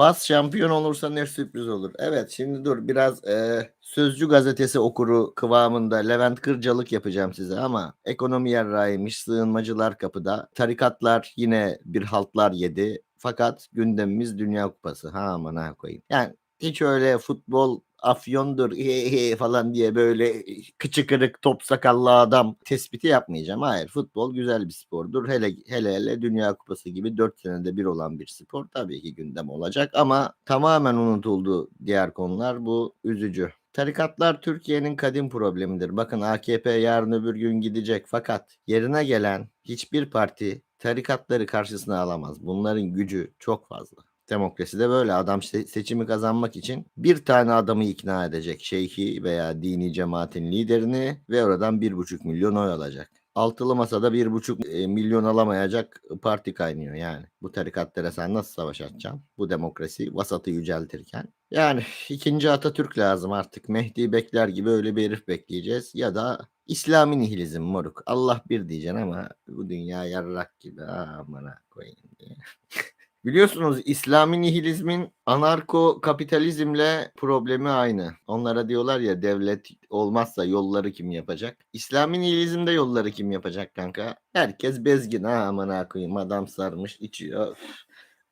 Fas şampiyon olursa ne sürpriz olur. Evet şimdi dur biraz e, Sözcü gazetesi okuru kıvamında Levent Kırcalık yapacağım size ama ekonomi yarrağıymış, sığınmacılar kapıda. Tarikatlar yine bir haltlar yedi. Fakat gündemimiz Dünya Kupası. Ha aman ha koyayım. Yani hiç öyle futbol afyondur he falan diye böyle kıçı kırık top sakallı adam tespiti yapmayacağım. Hayır futbol güzel bir spordur. Hele hele hele Dünya Kupası gibi 4 senede bir olan bir spor tabii ki gündem olacak ama tamamen unutuldu diğer konular. Bu üzücü. Tarikatlar Türkiye'nin kadim problemidir. Bakın AKP yarın öbür gün gidecek fakat yerine gelen hiçbir parti tarikatları karşısına alamaz. Bunların gücü çok fazla. Demokrasi de böyle. Adam se- seçimi kazanmak için bir tane adamı ikna edecek. Şeyhi veya dini cemaatin liderini ve oradan bir buçuk milyon oy alacak. Altılı masada bir buçuk e, milyon alamayacak parti kaynıyor yani. Bu tarikatlara sen nasıl savaş açacaksın? Bu demokrasi vasatı yüceltirken. Yani ikinci Atatürk lazım artık. Mehdi bekler gibi öyle bir herif bekleyeceğiz. Ya da İslami nihilizm moruk. Allah bir diyeceksin ama bu dünya yarrak gibi. Amına koyayım diye. Biliyorsunuz İslami nihilizmin anarko kapitalizmle problemi aynı. Onlara diyorlar ya devlet olmazsa yolları kim yapacak? İslami nihilizmde yolları kim yapacak kanka? Herkes bezgin ha aman koyayım adam sarmış içiyor.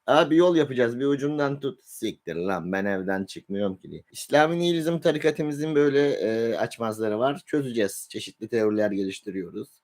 Abi yol yapacağız bir ucundan tut. Siktir lan ben evden çıkmıyorum ki diye. İslami nihilizm tarikatimizin böyle e, açmazları var. Çözeceğiz. Çeşitli teoriler geliştiriyoruz.